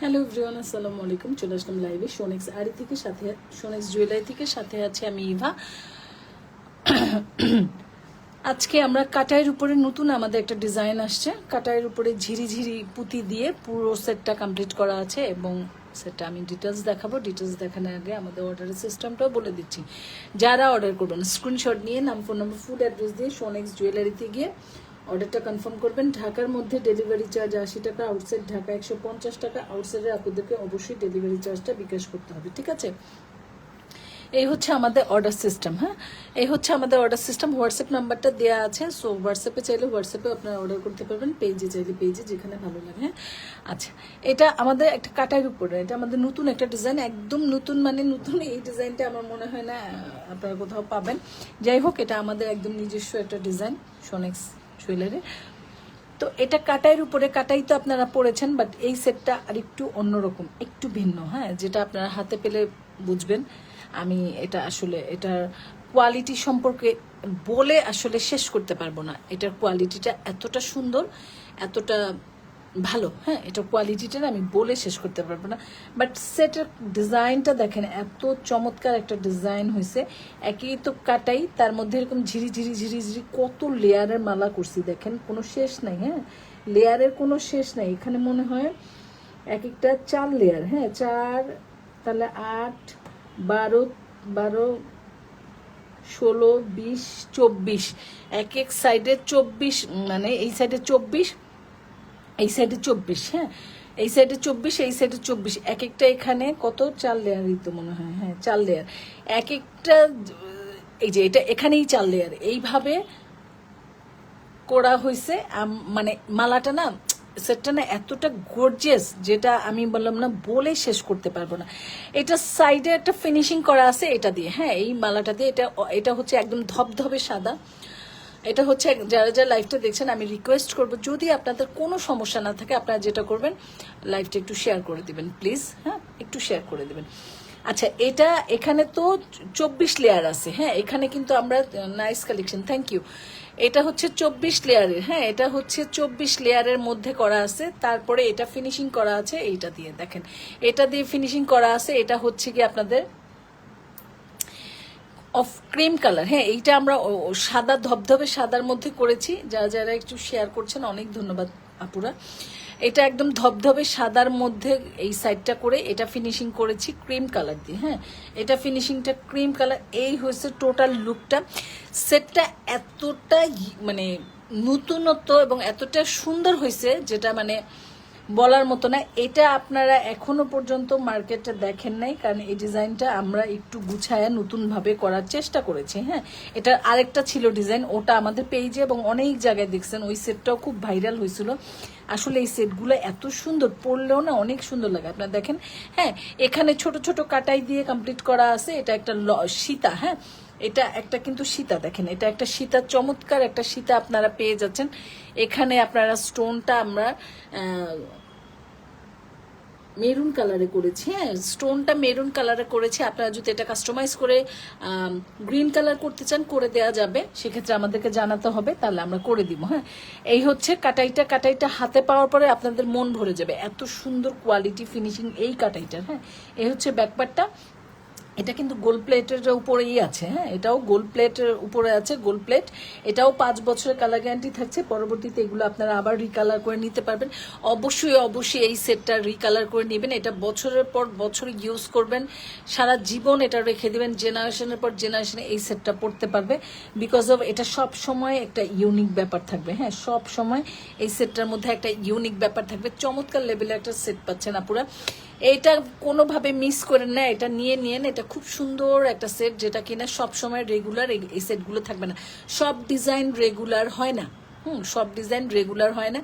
Hello everyone, আসসালামু আলাইকুম। চলে আসলাম লাইভে সোনেক্স আড়ি থেকে সাথে সোনেক্স জুয়েলারি থেকে সাথে আছে আমি ইভা। আজকে আমরা কাটাইয়ের উপরে নতুন আমাদের একটা ডিজাইন আসছে। কাটাইয়ের উপরে ঝিরি ঝিরি পুঁতি দিয়ে পুরো সেটটা কমপ্লিট করা আছে এবং সেটা আমি ডিটেলস দেখাবো। ডিটেলস দেখানোর আগে আমাদের অর্ডারের সিস্টেমটাও বলে দিচ্ছি। যারা অর্ডার করবেন স্ক্রিনশট নিয়ে নাম ফোন নম্বর ফুড অ্যাড্রেস দিয়ে সোনেক্স জুয়েলারিতে গিয়ে অর্ডারটা কনফার্ম করবেন। ঢাকার মধ্যে ডেলিভারি চার্জ আশি টাকা আউটসাইড ঢাকা একশো পঞ্চাশ টাকা আউটসাইডের আপনাদেরকে অবশ্যই ডেলিভারি চার্জটা বিকাশ করতে হবে, ঠিক আছে? এই হচ্ছে আমাদের অর্ডার সিস্টেম হ্যাঁ? এই হচ্ছে আমাদের অর্ডার সিস্টেম হোয়াটসঅ্যাপ নাম্বারটা দেওয়া আছে সো হোয়াটসঅ্যাপে চাইলে হোয়াটসঅ্যাপে আপনারা অর্ডার করতে পারবেন পেজে চাইলে পেজে যেখানে ভালো লাগে হ্যাঁ? আচ্ছা এটা আমাদের একটা কাটার উপরে, এটা আমাদের নতুন একটা ডিজাইন একদম নতুন মানে নতুন এই ডিজাইনটা আমার মনে হয় না, আপনারা কোথাও পাবেন। যাই হোক, এটা আমাদের একদম নিজস্ব একটা ডিজাইন সোনেক্স জুয়েলারি তো এটা কাটাইয়ের উপরে, কাটাই তো আপনারা পড়েছেন বাট এই সেটটা আর একটু অন্যরকম, একটু ভিন্ন হ্যাঁ? যেটা আপনারা হাতে পেলে বুঝবেন। আমি এটা আসলে, এটার কোয়ালিটি সম্পর্কে বলে আসলে শেষ করতে পারব না। এটার কোয়ালিটিটা এতটা সুন্দর, এতটা ভালো হ্যাঁ এটা কোয়ালিটিটা আমি বলে শেষ করতে পারব না। বাট সেটের ডিজাইনটা দেখেন, এত চমৎকার একটা ডিজাইন হয়েছে। একই তো কাটাই, তার মধ্যে এরকম ঝিরি ঝিরি ঝিরি ঝিরি কত লেয়ারের মালা করছি দেখেন, কোনো শেষ নাই হ্যাঁ। লেয়ারের কোনো শেষ নাই, এখানে মনে হয় এক একটা চার লেয়ার হ্যাঁ চার, তাহলে আট, বারো বারো, ষোলো, বিশ, চব্বিশ। এক এক সাইডে চব্বিশ মানে এই সাইডে চব্বিশ এই সাইডে চব্বিশ হ্যাঁ? এই সাইডে চব্বিশ, এই সাইডে চব্বিশ। এক একটা এখানে কত? চার লেয়ারই তো মনে হয় হ্যাঁ চার লেয়ার এক একটা এই যে এটা এখানেই চার লেয়ার এইভাবে করা হয়েছে মানে মালাটা না, সেটটা না এতটা গর্জিয়াস যেটা আমি বললাম না, বলে শেষ করতে পারব না। এটা সাইডে একটা ফিনিশিং করা আছে, এটা দিয়ে হ্যাঁ এই মালাটা দিয়ে, এটা এটা হচ্ছে একদম ধবধবে সাদা। এটা হচ্ছে যারা যারা লাইভটা দেখছেন, আমি রিকোয়েস্ট করব যদি আপনাদের কোনো সমস্যা না থাকে, আপনারা যেটা করবেন লাইভটা একটু শেয়ার করে দিবেন প্লিজ হ্যাঁ? একটু শেয়ার করে দিবেন। আচ্ছা এটা এখানে তো চব্বিশ লেয়ার আছে হ্যাঁ? এখানে কিন্তু আমরা নাইস কালেকশন থ্যাংক ইউ এটা হচ্ছে চব্বিশ লেয়ারের হ্যাঁ? এটা হচ্ছে চব্বিশ লেয়ারের মধ্যে করা আছে, তারপরে এটা ফিনিশিং করা আছে, এইটা দিয়ে দেখেন। এটা দিয়ে ফিনিশিং করা আছে, এটা হচ্ছে কি আপনাদের অফ ক্রিম কালার হ্যাঁ এইটা আমরা সাদা, ধবধবে সাদার মধ্যে করেছি। যারা যারা একটু শেয়ার করছেন, অনেক ধন্যবাদ আপুরা। এটা একদম ধবধবে সাদার মধ্যে এই সাইডটা করে এটা ফিনিশিং করেছি ক্রিম কালার দিয়ে। হ্যাঁ এটা ফিনিশিংটা ক্রিম কালার এই হয়েছে টোটাল লুকটা সেটটা এতটা মানে নতুনত্ব এবং এতটা সুন্দর হয়েছে যেটা মানে বলার মতো না, এটা আপনারা এখনও পর্যন্ত মার্কেটে দেখেন নাই, কারণ এই ডিজাইনটা আমরা একটু গুছায়া নতুনভাবে করার চেষ্টা করেছি হ্যাঁ? এটা আরেকটা ছিল ডিজাইন, ওটা আমাদের পেজে এবং অনেক জায়গায় দেখছেন, ওই সেটটাও খুব ভাইরাল হয়েছিল। আসলে এই সেটগুলো এত সুন্দর, পরলেও না অনেক সুন্দর লাগে। আপনারা দেখেন হ্যাঁ এখানে ছোট ছোট কাটাই দিয়ে কমপ্লিট করা আছে, এটা একটা সীতা হ্যাঁ? এটা একটা কিন্তু সীতা, দেখেন, এটা একটা সীতা, চমৎকার একটা সীতা আপনারা পেয়ে যাচ্ছেন। এখানে আপনারা স্টোনটা আমরা মেরুন কালারে করেছি হ্যাঁ স্টোনটা মেরুন কালারে করেছি। আপনারা যদি এটা কাস্টমাইজ করে গ্রিন কালার করতে চান, করে দেওয়া যাবে। সেক্ষেত্রে আমাদেরকে জানাতে হবে, তাহলে আমরা করে দিব হ্যাঁ। এই হচ্ছে কাটাইটা কাটাইটা হাতে পাওয়ার পরে আপনাদের মন ভরে যাবে। এত সুন্দর কোয়ালিটি ফিনিশিং এই কাটাইটার হ্যাঁ। এই হচ্ছে ব্যাকপারটা এটা কিন্তু গোল্ড প্লেটের উপরেই আছে হ্যাঁ? এটাও গোল্ড প্লেটের উপরে আছে গোল্ড প্লেট এটাও পাঁচ বছরের কালার গ্যারান্টি থাকছে। পরবর্তীতে এগুলো আপনারা আবার রিকালার করে নিতে পারবেন। অবশ্যই অবশ্যই এই সেটটা রিকালার করে নেবেন। এটা বছরের পর বছর ইউজ করবেন। সারা জীবন এটা রেখে দেবেন। জেনারেশনের পর জেনারেশনে এই সেটটা পড়তে পারবে। বিকজ অফ এটা সব সময় একটা ইউনিক ব্যাপার থাকবে হ্যাঁ? সব সময় এই সেটটার মধ্যে একটা ইউনিক ব্যাপার থাকবে। চমৎকার লেভেলের একটা সেট পাচ্ছেন আপুরা। এটা কোনোভাবে মিস করেন না, এটা নিয়ে নিয়েন, এটা খুব সুন্দর একটা সেট যেটা কিনা সব সময় রেগুলার এই সেটগুলো থাকবে না। সব ডিজাইন রেগুলার হয় না। হুম, সব ডিজাইন রেগুলার হয় না।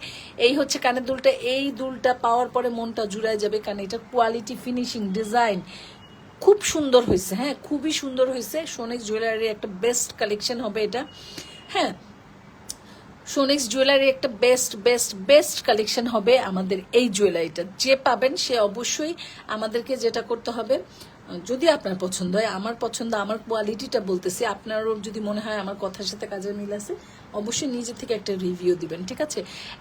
এই হচ্ছে কানের দুলটা, এই দুলটা পাওয়ার পরে মনটা জুড়ায় যাবে, কারণ এটা কোয়ালিটি ফিনিশিং ডিজাইন খুব সুন্দর হয়েছে হ্যাঁ খুবই সুন্দর হয়েছে। সোনেক্স জুয়েলারির একটা বেস্ট কালেকশন হবে এটা। হ্যাঁ সোনেক্স জুয়েলারি একটা বেস্ট বেস্ট বেস্ট কালেকশন হবে আমাদের এই জুয়েলারিটা যে পাবেন সে অবশ্যই আমাদেরকে যেটা করতে হবে, যদি আপনার পছন্দ হয়, আমার পছন্দ, আমার কোয়ালিটিটা বলতেছি, আপনারও যদি মনে হয় আমার কথার সাথে কাজের মিল আছে অবশ্যই নিজে থেকে একটা রিভিউ দিবেন, ঠিক আছে?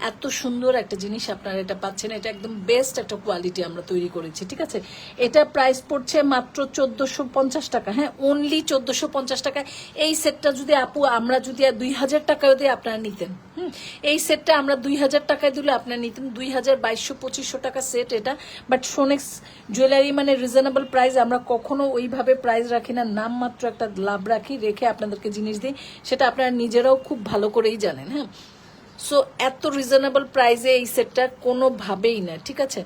এত সুন্দর একটা জিনিস আপনারা এটা পাচ্ছেন, এটা একদম বেস্ট একটা কোয়ালিটি আমরা তৈরি করেছি, ঠিক আছে? এটা প্রাইস পড়ছে মাত্র চোদ্দশো পঞ্চাশ টাকা হ্যাঁ অনলি চোদ্দশো পঞ্চাশ টাকা। এই সেটটা যদি আপু, আমরা যদি দুই হাজার টাকায় দিয়ে আপনারা নিতেন, হুম? এই সেটটা আমরা দুই হাজার টাকায় দিলে আপনারা নিতেন দুই হাজার বাইশশো পঁচিশশো টাকা সেট এটা। বাট সোনেক্স জুয়েলারি মানে রিজনেবল প্রাইস আমরা কখনো ওইভাবে প্রাইস রাখি না, নামমাত্র একটা লাভ রাখি, রেখে আপনাদেরকে জিনিস দিই, সেটা আপনারা নিজেরাও খুব ভালো করেই জানেন হ্যাঁ? সো এত রিজনেবল প্রাইসে এই সেটটা কোনোভাবেই না, ঠিক আছে?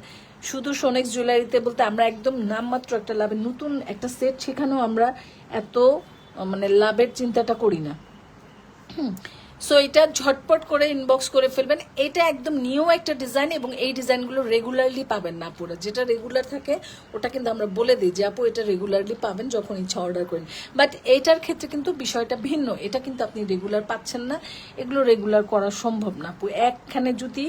শুধু সোনেক্স জুয়েলারিতে বলতে আমরা একদম নামমাত্র একটা লাভের, নতুন একটা সেট সেখানেও আমরা এত মানে লাভের চিন্তাটা করি না। সো এটা ঝটপট করে ইনবক্স করে ফেলবেন। এটা একদম নিউ একটা ডিজাইন এবং এই ডিজাইনগুলো রেগুলারলি পাবেন না পুরো যেটা রেগুলার থাকে, ওটা কিন্তু আমরা বলে দিই যে, আপু, এটা রেগুলারলি পাবেন যখন ইচ্ছা অর্ডার করেন। বাট এইটার ক্ষেত্রে কিন্তু বিষয়টা ভিন্ন। এটা কিন্তু আপনি রেগুলার পাচ্ছেন না। এগুলো রেগুলার করা সম্ভব না আপু। একখানে যদি,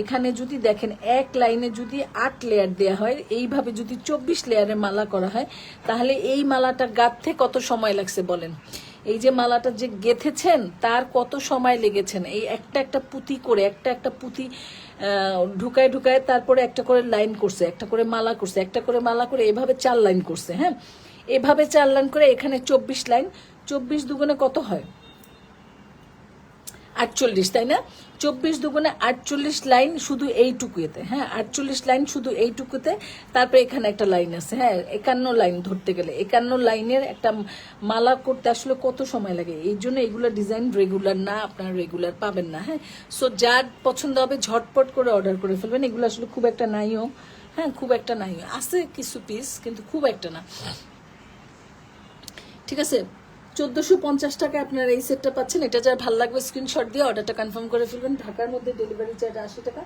এখানে যদি দেখেন, এক লাইনে যদি আট লেয়ার দেওয়া হয়, এইভাবে যদি চব্বিশ লেয়ারের মালা করা হয়, তাহলে এই মালাটা গাঁথতে কত সময় লাগছে বলেন? এই যে মালাটা যে গেথেছেন, তার কত সময় লেগেছেন? এই একটা একটা পুঁতি করে, একটা একটা পুঁতি ঢুকায় ঢুকায় তারপরে একটা করে লাইন করছে, একটা করে মালা করছে, একটা করে মালা করে এভাবে চার লাইন করছে হ্যাঁ? এভাবে চার লাইন করে এখানে চব্বিশ লাইন, চব্বিশ দুগুণে কত হয়? আটচল্লিশ, তাই না? চব্বিশ দুগুণে আটচল্লিশ লাইন শুধু এইটুকুতে হ্যাঁ? আটচল্লিশ লাইন শুধু এইটুকুতে, তারপরে এখানে একটা লাইন আছে হ্যাঁ? একান্ন লাইন ধরতে গেলে। একান্ন লাইনের একটা মালা করতে আসলে কত সময় লাগে? এই জন্য এগুলো ডিজাইন রেগুলার না, আপনারা রেগুলার পাবেন না হ্যাঁ? সো যার পছন্দ হবে ঝটপট করে অর্ডার করে ফেলবেন। এগুলো আসলে খুব একটা নাইও হ্যাঁ? খুব একটা নাইও। আছে কিছু পিস কিন্তু খুব একটা না। ঠিক আছে? চোদ্দশো পঞ্চাশ টাকা আপনারা এই সেটটা পাচ্ছেন। এটা যার ভালো লাগবে স্ক্রিনশট দিয়ে অর্ডারটা কনফার্ম করে ফেলবেন। ঢাকার মধ্যে ডেলিভারি চার্জ আশি টাকা।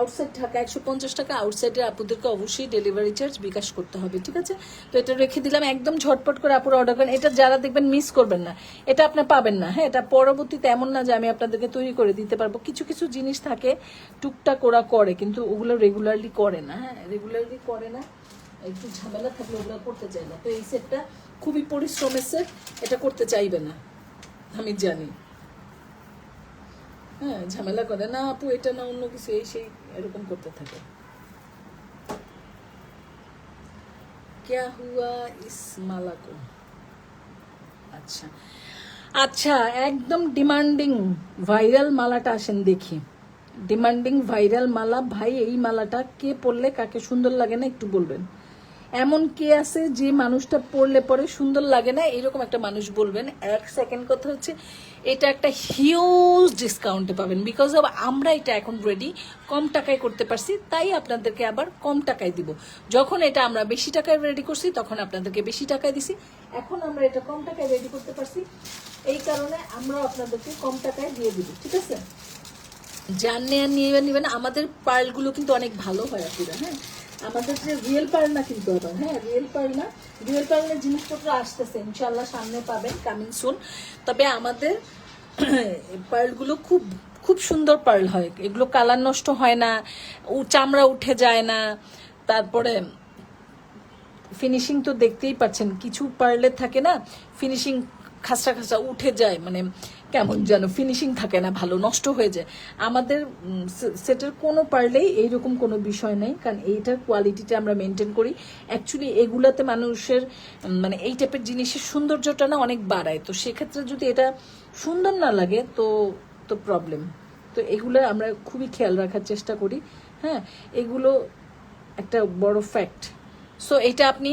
আউটসাইড ঢাকা একশো পঞ্চাশ টাকা আউটসাইডে আপুদেরকে অবশ্যই ডেলিভারি চার্জ বিকাশ করতে হবে, ঠিক আছে? তো এটা রেখে দিলাম। একদম ঝটপট করে আপুরা অর্ডার করেন। এটা যারা দেখবেন মিস করবেন না। এটা আপনি পাবেন না হ্যাঁ? এটা পরবর্তীতে এমন না যে আমি আপনাদেরকে তৈরি করে দিতে পারব। কিছু কিছু জিনিস থাকে, টুকটাক ওরা করে, কিন্তু ওগুলো রেগুলারলি করে না হ্যাঁ? রেগুলারলি করে না। একটু ঝামেলা থাকলে ওগুলো করতে চাই না তো এই সেটটা খুবই পরিশ্রমের সেট এটা করতে চাইবে না আমি জানি হ্যাঁ ঝামেলা করে না আপু এটা না অন্য কিছু এই সেই এরকম করতে থাকে क्या हुआ इस माला को আচ্ছা আচ্ছা একদম ডিমান্ডিং ভাইরাল মালাটা আসেন দেখি ডিমান্ডিং ভাইরাল মালা ভাই এই মালাটা কে পরলে কাকে সুন্দর লাগে না একটু বলবেন এমন কে আছে যে মানুষটা পরলে পরে সুন্দর লাগে না? এরকম একটা মানুষ বলবেন। এক সেকেন্ড কথা হচ্ছে, এটা একটা হিউজ ডিসকাউন্টে পাবেন। বিকজ অফ আমরা এটা এখন রেডি কম টাকায় করতে পারছি, তাই আপনাদেরকে আবার কম টাকায় দিব। যখন এটা আমরা বেশি টাকায় রেডি করছি, তখন আপনাদেরকে বেশি টাকায় দিছি। এখন আমরা এটা কম টাকায় রেডি করতে পারছি। এই কারণে আমরা আপনাদেরকে কম টাকায় দিয়ে দিব, ঠিক আছে? যার নেয়ার নিয়ে নেবেন। আমাদের পার্লগুলো কিন্তু অনেক ভালো হয়, আপুরা হ্যাঁ? আমাদের যে রিয়েল পার্ল না কিন্তু আবার হ্যাঁ রিয়েল পার্ল রিয়েল পার্লের জিনিসপত্র আসতেছে ইনশাল্লাহ সামনে পাবেন কামিং সুন তবে আমাদের পার্লগুলো খুব খুব সুন্দর পার্ল হয়। এগুলো কালার নষ্ট হয় না চামড়া উঠে যায় না। তারপরে ফিনিশিং তো দেখতেই পাচ্ছেন, কিছু পার্লের থাকে না ফিনিশিং খাসা খাসা উঠে যায় মানে কেমন যেন ফিনিশিং থাকে না, ভালো, নষ্ট হয়ে যায়। আমাদের সেটের কোনো পারলেই এইরকম কোনো বিষয় নেই, কারণ এইটার কোয়ালিটিটা আমরা মেনটেন করি। অ্যাকচুয়ালি এগুলাতে মানুষের মানে এই টাইপের জিনিসের সৌন্দর্যটা না অনেক বাড়ায়। তো সেক্ষেত্রে যদি এটা সুন্দর না লাগে, তো তো প্রবলেম তো এগুলো আমরা খুবই খেয়াল রাখার চেষ্টা করি। হ্যাঁ এগুলো একটা বড় ফ্যাক্ট সো এটা আপনি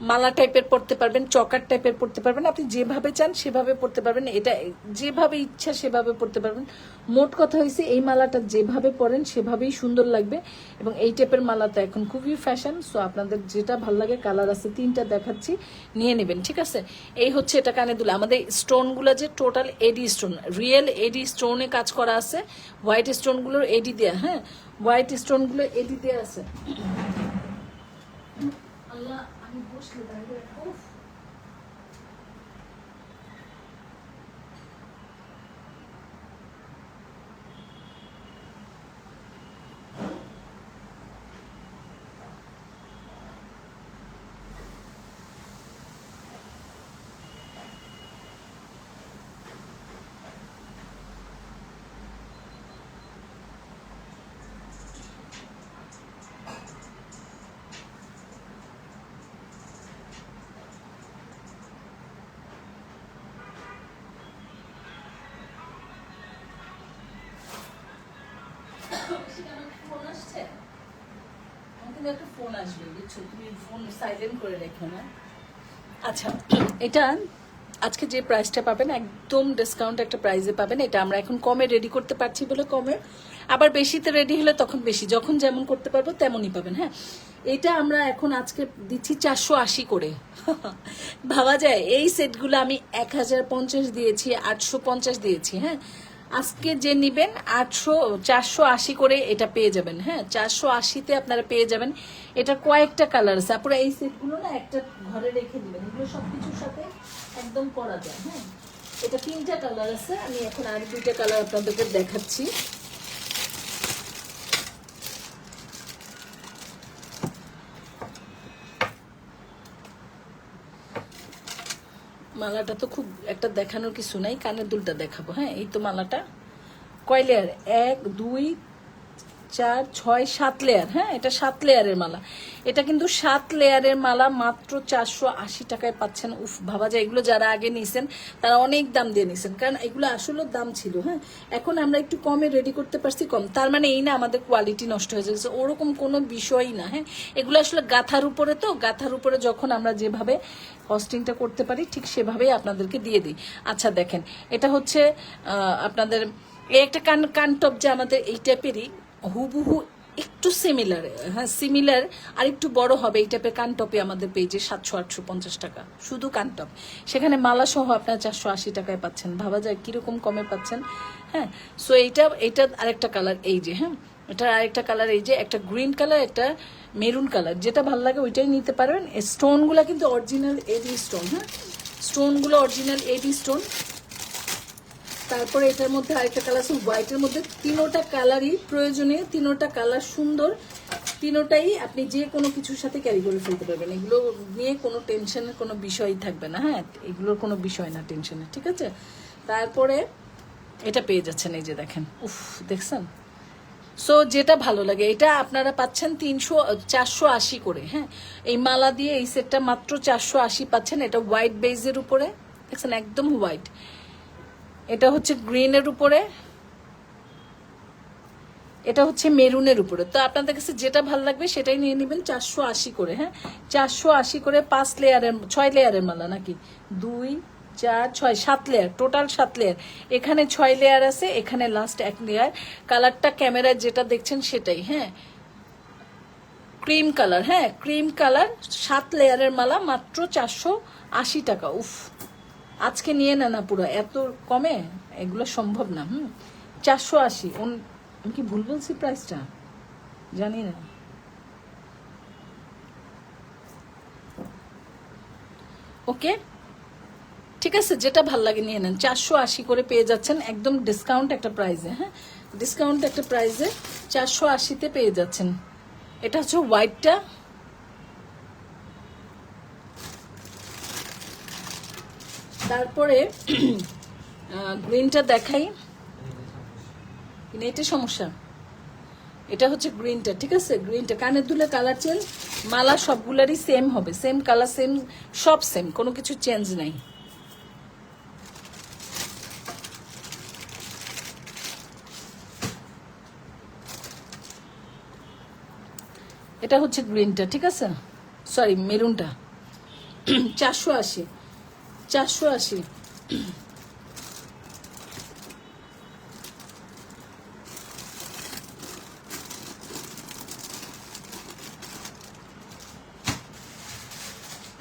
মালা টাইপের পড়তে পারবেন, চকার টাইপের পড়তে পারবেন, আপনি যেভাবে চান সেভাবে পড়তে পারবেন, এটা যেভাবে ইচ্ছা সেভাবে পড়তে পারবেন। মোট কথা হয়েছে এই মালাটা যেভাবে পরেন সেভাবেই সুন্দর লাগবে এবং এই টাইপের মালা তো এখন খুবই ফ্যাশন সো আপনাদের যেটা ভালো লাগে কালার আছে তিনটা দেখাচ্ছি, নিয়ে নেবেন, ঠিক আছে? এই হচ্ছে এটা কানে দুলে। আমাদের স্টোনগুলো যে total AD stone real AD স্টোনে কাজ করা আছে হোয়াইট স্টোনগুলোর এডি দেয়া হ্যাঁ? হোয়াইট স্টোনগুলো এডি দেয়া আছে। I'm sorry. কিন্তু একটা ফোন আসবে, বুঝছ? তুমি ফোন সাইলেন্ট করে রেখো, না? আচ্ছা এটা আজকে যে প্রাইসটা পাবেন, একদম ডিসকাউন্ট একটা প্রাইসে পাবেন। এটা আমরা এখন কমে রেডি করতে পারছি বলে কমে। আবার বেশিতে রেডি হলে তখন বেশি, যখন যেমন করতে পারব তেমনই পাবেন হ্যাঁ? এটা আমরা এখন আজকে দিচ্ছি চারশো আশি করে। ভাবা যায়, এই সেটগুলো আমি এক হাজার পঞ্চাশ দিয়েছি, আটশো পঞ্চাশ দিয়েছি হ্যাঁ? আজকে যে নিবেন আটশো, চারশো আশি করে এটা পেয়ে যাবেন হ্যাঁ? চারশো আশিতে আপনারা পেয়ে যাবেন। এটা কয়েকটা কালার আছে আপনারা এই সেটগুলো না একটা ঘরে রেখে দিবেন। এগুলো সব কিছুর সাথে একদম করা যায় হ্যাঁ? এটা তিনটা কালার আছে, আমি এখন আর দুইটা কালার আপনাদেরকে দেখাচ্ছি। মালাটা তো খুব একটা দেখানোর কিছু নাই, কানের দুলটা দেখাবো হ্যাঁ? এই তো মালাটা। কয়লার এক, দুই চার, ছয়, সাত লেয়ার হ্যাঁ? এটা সাত লেয়ারের মালা। এটা কিন্তু সাত লেয়ারের মালা মাত্র চারশো আশি টাকায় পাচ্ছেন। উফ, ভাবা যায়, এগুলো যারা আগে নিছেন, তারা অনেক দাম দিয়ে নিছেন। কারণ এগুলো আসলে দাম ছিল হ্যাঁ? এখন আমরা একটু কমে রেডি করতে পারছি, কম। তার মানে এই না, আমাদের কোয়ালিটি নষ্ট হয়ে যাচ্ছে। ওরকম কোনো বিষয়ই না হ্যাঁ? এগুলো আসলে গাথার উপরে তো, গাথার উপরে যখন আমরা যেভাবে কস্টিংটা করতে পারি, ঠিক সেভাবেই আপনাদেরকে দিয়ে দিই। আচ্ছা দেখেন, এটা হচ্ছে আপনাদের, এই একটা কান, কানটপ যে আমাদের এই টাইপেরই হুবহু একটু সিমিলার হ্যাঁ সিমিলার আর একটু বড় হবে এই টাইপের কানটপে আমাদের পেয়েছে সাতশো, আটশো, পঞ্চাশ টাকা, শুধু কানটপ। সেখানে মালা সহ আপনার চারশো আশি টাকায় পাচ্ছেন। ভাবা যায় কীরকম কমে পাচ্ছেন হ্যাঁ। সো এইটা এটা আরেকটা কালার এই যে হ্যাঁ। এটার আরেকটা কালার এই যে, একটা গ্রিন কালার একটা মেরুন কালার যেটা ভালো লাগে ওইটাই নিতে পারবেন স্টোনগুলো কিন্তু অরিজিনাল এডি স্টোন হ্যাঁ। স্টোনগুলো অরিজিনাল এডি স্টোন তারপরে এটার মধ্যে আরেকটা কালার আছে হোয়াইটের মধ্যে। তিনোটা কালারই প্রয়োজনীয়, তিনোটা কালার সুন্দর। তিনোটাই আপনি যে কোনো কিছুর সাথে ক্যারি করে ফেলতে পারবেন। এগুলো নিয়ে কোনো টেনশনের কোনো বিষয়ই থাকবে না হ্যাঁ? এগুলোর কোনো বিষয় না টেনশনের ঠিক আছে? তারপরে এটা পেয়ে যাচ্ছেন, এই যে দেখেন। উফ, দেখছেন? সো যেটা ভালো লাগে, এটা আপনারা পাচ্ছেন তিনশো, চারশো আশি করে হ্যাঁ? এই মালা দিয়ে এই সেটটা মাত্র চারশো আশি পাচ্ছেন, এটা হোয়াইট বেজের উপরে। দেখছেন? একদম হোয়াইট এটা হচ্ছে গ্রিনের উপরে, এটা হচ্ছে মেরুনের উপরে। তো আপনাদের কাছে যেটা ভালো লাগবে সেটাই নিয়ে নেবেন চারশো আশি করে হ্যাঁ? চারশো আশি করে পাঁচ লেয়ারের, ছয় লেয়ারের মালা নাকি? দুই, চার, ছয়, সাত লেয়ার, টোটাল সাত লেয়ার। এখানে ছয় লেয়ার আছে, এখানে লাস্ট এক লেয়ার। কালারটা ক্যামেরায় যেটা দেখছেন সেটাই হ্যাঁ? ক্রিম কালার হ্যাঁ? ক্রিম কালার, সাত লেয়ারের মালা, মাত্র চারশো আশি টাকা, উফ। আজকে নিয়ে না না পুরো, এত কমে? এগুলো সম্ভব না, হুম? চারশো আশি আমি কি ভুল বলছি প্রাইসটা জানি না। ওকে? ঠিক আছে, যেটা ভালো লাগে নিয়ে নেন। চারশো আশি করে পেয়ে যাচ্ছেন একদম ডিসকাউন্ট একটা প্রাইজে হ্যাঁ? ডিসকাউন্ট একটা প্রাইজে চারশো আশিতে পেয়ে যাচ্ছেন। এটা হচ্ছে হোয়াইটটা তারপরে গ্রিনটা দেখাই। এটা সমস্যা। এটা হচ্ছে গ্রিনটা ঠিক আছে? গ্রিনটা কানের দুলে কালার চেঞ্জ মালা সবগুলারই সেম হবে। সেম কালার সেম সব সেম কোনো কিছু চেঞ্জ নাই। এটা হচ্ছে গ্রিনটা ঠিক আছে? সরি মেরুনটা চারশো আশি। চারশো আশি।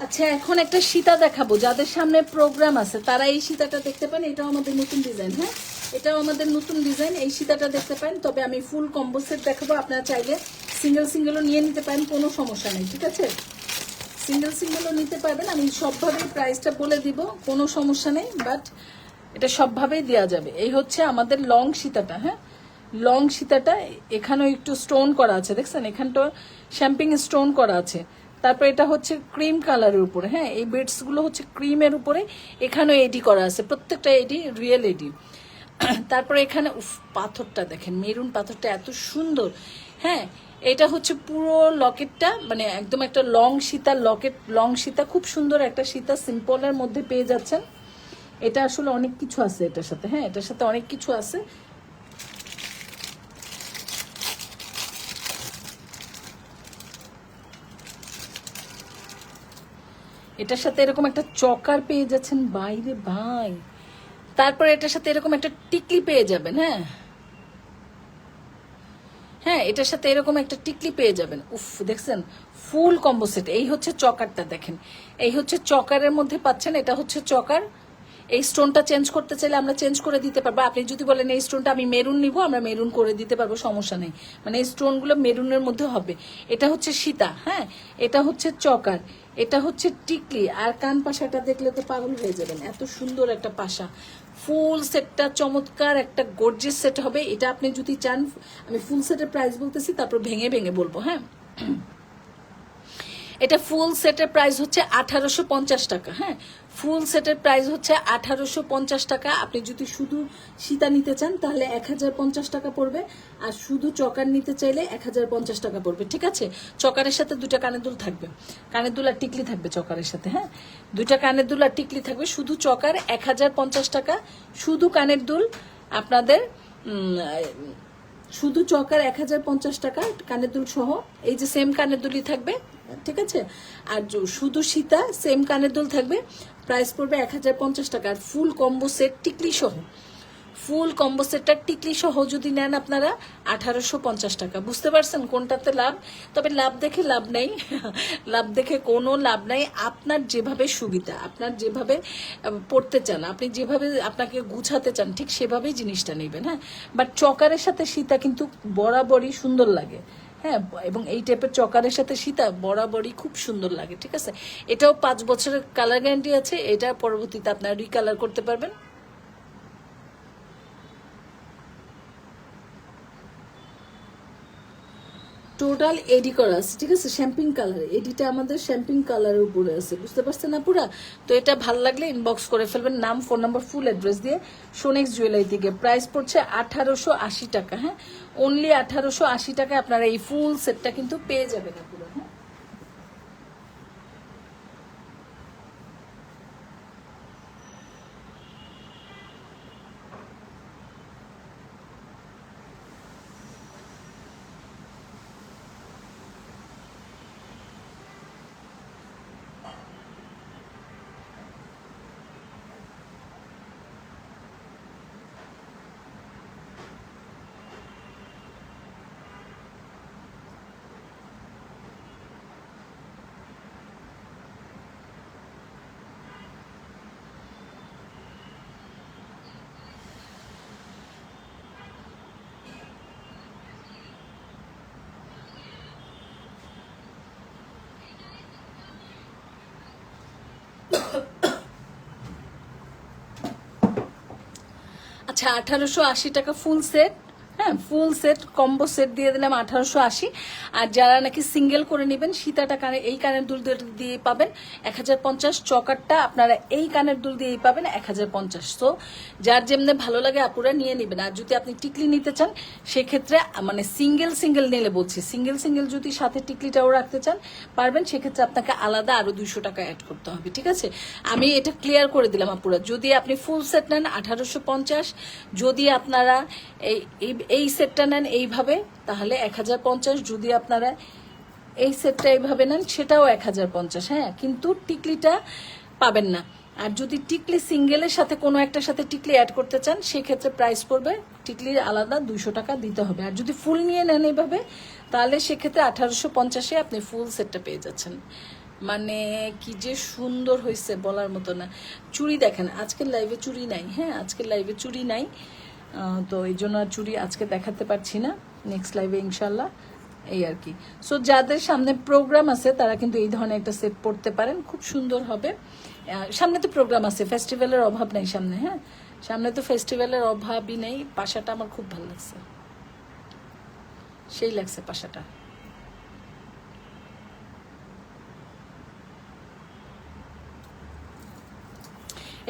আচ্ছা এখন একটা সীতা দেখাবো। যাদের সামনে প্রোগ্রাম আছে, তারা এই সীতাটা দেখতে পান। এটাও আমাদের নতুন ডিজাইন হ্যাঁ? এটাও আমাদের নতুন ডিজাইন এই সীতাটা দেখতে পান। তবে আমি ফুল কম্বো সেট দেখাবো। আপনারা চাইলে সিঙ্গেল সিঙ্গেলও নিয়ে নিতে পারেন। কোনো সমস্যা নেই, ঠিক আছে? সিঙ্গেল সিঙ্গেলও নিতে পারবেন। আমি সবভাবেই প্রাইসটা বলে দিব, কোনো সমস্যা নেই বাট এটা সবভাবেই দেওয়া যাবে। এই হচ্ছে আমাদের লং সীতাটা হ্যাঁ? লং সীতাটা, এখানেও একটু স্টোন করা আছে, দেখছেন? এখানটা শ্যাম্পিং স্টোন করা আছে। তারপর এটা হচ্ছে ক্রিম কালারের উপরে হ্যাঁ? এই বিটসগুলো হচ্ছে ক্রিমের উপরে, এখানেও এডি করা আছে, প্রত্যেকটা এডি রিয়েল এডি। তারপরে এখানে, উফ, পাথরটা দেখেন, মেরুন পাথরটা এত সুন্দর। হ্যাঁ এটা হচ্ছে পুরো লকেটটা মানে একদম একটা long Sita, locket, long Sita, খুব সুন্দর একটা সীতা সিম্পলের মধ্যে পেয়ে যাচ্ছেন। এটা আসলে অনেক কিছু আছে এটার সাথে হ্যাঁ এটার সাথে অনেক কিছু আছে। এটার সাথে এরকম একটা চকার পেয়ে যাচ্ছেন, বাইরে ভাই। তারপরে এটার সাথে এরকম একটা টিকলি পেয়ে যাবেন হ্যাঁ। হ্যাঁ এটার সাথে এরকম একটা টিকলি পেয়ে যাবেন। উফ, দেখছেন? ফুল কম্বো সেট এই হচ্ছে চকারটা, দেখেন। এই হচ্ছে চকারের মধ্যে পাচ্ছেন, এটা হচ্ছে চকার। এই স্টোনটা চেঞ্জ করতে চাইলে আমরা চেঞ্জ করে দিতে পারব। আপনি যদি বলেন, এই স্টোনটা আমি মেরুন নিব, আমরা মেরুন করে দিতে পারব, সমস্যা নেই। মানে এই স্টোনগুলো মেরুনের মধ্যে হবে। এটা হচ্ছে সীতা হ্যাঁ? এটা হচ্ছে চকার। এটা হচ্ছে টিকলি। আর কান পাশাটা দেখলে তো পাগল হয়ে যাবেন। এত সুন্দর একটা পাশা। ফুল সেটটা চমৎকার, একটা গর্জেস সেট হবে। এটা আপনি যদি চান, আমি ফুল সেটের প্রাইস বলতেছি, তারপর ভেঙে ভেঙে বলব হ্যাঁ? এটা ফুল সেটের প্রাইস হচ্ছে আঠারোশো পঞ্চাশ টাকা হ্যাঁ? ফুল সেটের প্রাইস হচ্ছে আঠারোশো পঞ্চাশ টাকা। আপনি যদি শুধু সীতা নিতে চান, তাহলে এক হাজার পঞ্চাশ টাকা পড়বে। আর শুধু চকার নিতে চাইলে এক হাজার পঞ্চাশ টাকা পড়বে, ঠিক আছে? চকারের সাথে দুটা কানের দুল থাকবে। কানের দুল আর টিকলি থাকবে চকারের সাথে হ্যাঁ? দুইটা কানের দুল আর টিকলি থাকবে। শুধু চকার এক হাজার পঞ্চাশ টাকা, শুধু কানের দুল। আপনাদের শুধু চকার এক হাজার পঞ্চাশ টাকা, কানের দুল সহ, এই যে সেম কানের দুলই থাকবে, ঠিক আছে? আর শুধু সীতা সেম কানের দুল থাকবে প্রাইস পড়বে এক হাজার পঞ্চাশ টাকা। আর ফুল কম্বো সেট টিকলি সহ ফুল কম্বো সেটটা টিকলি সহ যদি নেন আপনারা আঠারোশো পঞ্চাশ টাকা। বুঝতে পারছেন কোনটাতে লাভ? তবে লাভ দেখে লাভ নেই। লাভ দেখে কোনো লাভ নাই। আপনার যেভাবে সুবিধা, আপনার যেভাবে পড়তে চান, আপনি যেভাবে আপনাকে গুছাতে চান, ঠিক সেভাবেই জিনিসটা নেবেন হ্যাঁ? বাট চকারের সাথে সীতা কিন্তু বরাবরই সুন্দর লাগে হ্যাঁ? এবং এই টাইপের চকারের সাথে সীতা বরাবরই খুব সুন্দর লাগে, ঠিক আছে? এটাও পাঁচ বছরের কালার গ্যারান্টি আছে। এটা পরবর্তীতে আপনারা রিকালার করতে পারবেন। টোটাল এডি করা আছে, ঠিক আছে? শ্যাম্পিং কালার, এডিটা আমাদের শ্যাম্পিং কালারের উপরে আছে, বুঝতে পারছেন না পুরা তো এটা ভালো লাগলে ইনবক্স করে ফেলবেন, নাম ফোন নাম্বার ফুল অ্যাড্রেস দিয়ে সোনেক্স জুয়েলারি থেকে। প্রাইস পড়ছে আঠারোশো আশি টাকা হ্যাঁ? অনলি আঠারোশো আশি টাকায় আপনারা এই ফুল সেটটা কিন্তু পেয়ে যাবেন পুরো হ্যাঁ আচ্ছা আঠারোশো আশি টাকা ফুল সেট হ্যাঁ ফুল সেট কম্বো সেট দিয়ে দিলাম আঠারোশো আশি। আর যারা নাকি সিঙ্গেল করে নেবেন সীতাটা কানে এই কানের দুল দিয়ে- পাবেন এক হাজার পঞ্চাশ। চকারটা আপনারা এই কানের দুল দিয়েই পাবেন এক হাজার পঞ্চাশ। তো যার যেমনি ভালো লাগে আপুরা নিয়ে নেবেন। আর যদি আপনি টিকলি নিতে চান, সেক্ষেত্রে মানে সিঙ্গেল সিঙ্গেল নিলে বলছি সিঙ্গেল সিঙ্গেল যদি সাথে টিকলিটাও রাখতে চান, পারবেন, সেক্ষেত্রে আপনাকে আলাদা আরও দুইশো টাকা অ্যাড করতে হবে, ঠিক আছে? আমি এটা ক্লিয়ার করে দিলাম আপুরা। যদি আপনি ফুল সেট নেন আঠারোশো পঞ্চাশ, যদি আপনারা এই এই- সেটটা নেন এইভাবে, তাহলে এক হাজার পঞ্চাশ যদি আপনারা এই সেটটা এইভাবে নেন, সেটাও এক হাজার পঞ্চাশ হ্যাঁ? কিন্তু টিকলিটা পাবেন না। আর যদি টিকলি সিঙ্গেলের সাথে, কোনো একটার সাথে টিকলি অ্যাড করতে চান, সেক্ষেত্রে প্রাইস পড়বে টিকলির আলাদা দুইশো টাকা দিতে হবে। আর যদি ফুল নিয়ে নেন এইভাবে, তাহলে সেক্ষেত্রে আঠারোশো পঞ্চাশে আপনি ফুল সেটটা পেয়ে যাচ্ছেন। মানে কি যে সুন্দর হয়েছে বলার মতো না। চুড়ি দেখেন, আজকের লাইভে চুড়ি নাই হ্যাঁ? আজকের লাইভে চুড়ি নাই। তো এই জন্য চুড়ি আজকে দেখাতে পারছি না। নেক্সট লাইভে ইনশাল্লাহ এই আর কি। সো যাদের সামনে প্রোগ্রাম আছে, তারা কিন্তু এই ধরনের একটা সেট পড়তে পারেন। খুব সুন্দর হবে। সামনে তো প্রোগ্রাম আছে। ফেস্টিভ্যালের অভাব নেই সামনে হ্যাঁ? সামনে তো ফেস্টিভ্যালের অভাবই নেই। পাশাটা আমার খুব ভালো লাগছে। সেই লাগছে পাশাটা।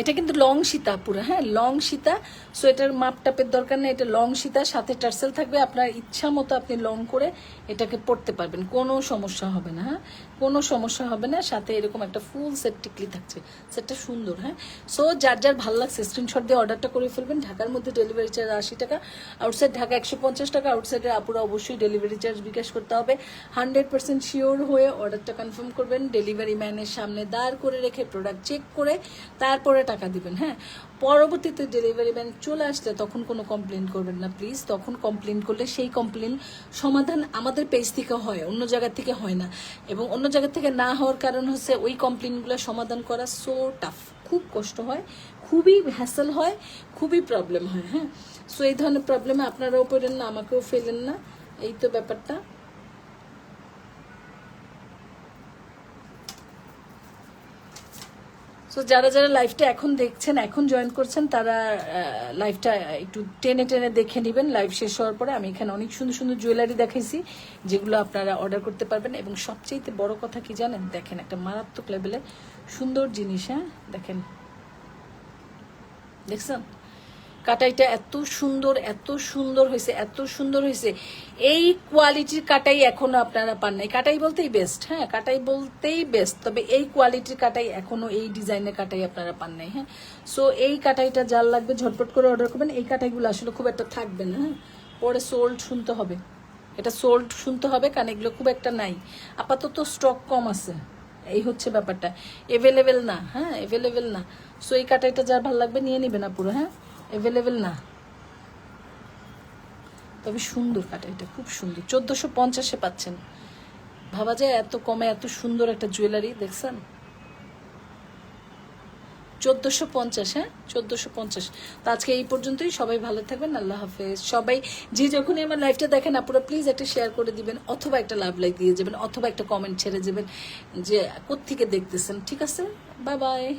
এটা কিন্তু লং সীতা পুরো হ্যাঁ? লং সীতা সো এটার মাপ টাপের দরকার নেই, এটা লং সীতা, সাথে টার্সেল থাকবে, আপনার ইচ্ছা মতো আপনি লং করে এটাকে পড়তে পারবেন, কোনো সমস্যা হবে না হ্যাঁ? কোনো সমস্যা হবে না, সাথে এরকম একটা ফুল সেট টিকলি থাকছে সেটটা সুন্দর হ্যাঁ? সো যার যার ভালো লাগছে স্ক্রিনশট দিয়ে অর্ডারটা করে ফেলবেন, ঢাকার মধ্যে ডেলিভারি চার্জ আশি টাকা আউটসাইড ঢাকা একশো পঞ্চাশ টাকা আউটসাইডের আপুরা অবশ্যই ডেলিভারি চার্জ বিকাশ করতে হবে। হান্ড্রেড পার্সেন্ট শিওর হয়ে অর্ডারটা কনফার্ম করবেন ডেলিভারি ম্যানের সামনে দাঁড় করে রেখে প্রোডাক্ট চেক করে, তারপরে টাকা দিবেন হ্যাঁ? পরবর্তীতে ডেলিভারি ম্যান চলে আসলে তখন কোনো কমপ্লেন করবেন না প্লিজ তখন কমপ্লেন করলে সেই কমপ্লেন সমাধান আমাদের পেজ থেকে হয়, অন্য জায়গা থেকে হয় না। এবং অন্য জায়গা থেকে না হওয়ার কারণ হচ্ছে ওই কমপ্লেনগুলো সমাধান করা সো টাফ খুব কষ্ট হয়, খুবই হ্যাসেল হয়, খুবই প্রবলেম হয় হ্যাঁ? সো এই ধরনের প্রবলেমে আপনারাও পড়েন না, আমাকেও ফেলেন না। এই তো ব্যাপারটা। সো যারা যারা লাইভটা এখন দেখছেন, এখন জয়েন করছেন, তারা লাইভটা একটু টেনে টেনে দেখে নেবেন। লাইভ শেষ হওয়ার পরে আমি এখানে অনেক সুন্দর সুন্দর জুয়েলারি দেখাইছি, যেগুলো আপনারা অর্ডার করতে পারবেন। এবং সবচেয়ে বড় কথা কি জানেন? দেখেন, একটা মারাত্মক লেভেলের সুন্দর জিনিস হ্যাঁ? দেখেন। দেখছেন? কাটাইটা এত সুন্দর এত সুন্দর হয়েছে, এত সুন্দর হয়েছে। এই কোয়ালিটির কাটাই এখনও আপনারা পান নাই। কাটাই বলতেই বেস্ট হ্যাঁ? কাটাই বলতেই বেস্ট তবে এই কোয়ালিটির কাটাই এখনও এই ডিজাইনের কাটাই আপনারা পান নাই হ্যাঁ? সো এই কাটাইটা যার লাগবে ঝটপট করে অর্ডার করবেন। এই কাটাইগুলো আসলে খুব একটা থাকবে না হ্যাঁ? পরে সোল্ড শুনতে হবে। এটা সোল্ড শুনতে হবে, কারণ এগুলো খুব একটা নাই। আপাতত স্টক কম আছে। এই হচ্ছে ব্যাপারটা। এভেলেবেল না হ্যাঁ? এভেলেবেল না। সো এই কাটাইটা যার ভালো লাগবে নিয়ে নেবে না পুরো হ্যাঁ? অ্যাভেলেবেল না। তবে সুন্দর কাটা এটা, খুব সুন্দর। চোদ্দোশো পঞ্চাশে পাচ্ছেন। ভাবা যায় এত কমে এত সুন্দর একটা জুয়েলারি দেখছেন? চোদ্দোশো পঞ্চাশ হ্যাঁ? চোদ্দোশো পঞ্চাশ। তো আজকে এই পর্যন্তই। সবাই ভালো থাকবেন। আল্লাহ হাফেজ। সবাই যে যখনই আমার লাইফটা দেখেন আপনারা প্লিজ একটা শেয়ার করে দিবেন, অথবা একটা লাভ লাইক দিয়ে যাবেন, অথবা একটা কমেন্ট ছেড়ে যাবেন যে কোত্থেকে দেখতেছেন। ঠিক আছে? Bye bye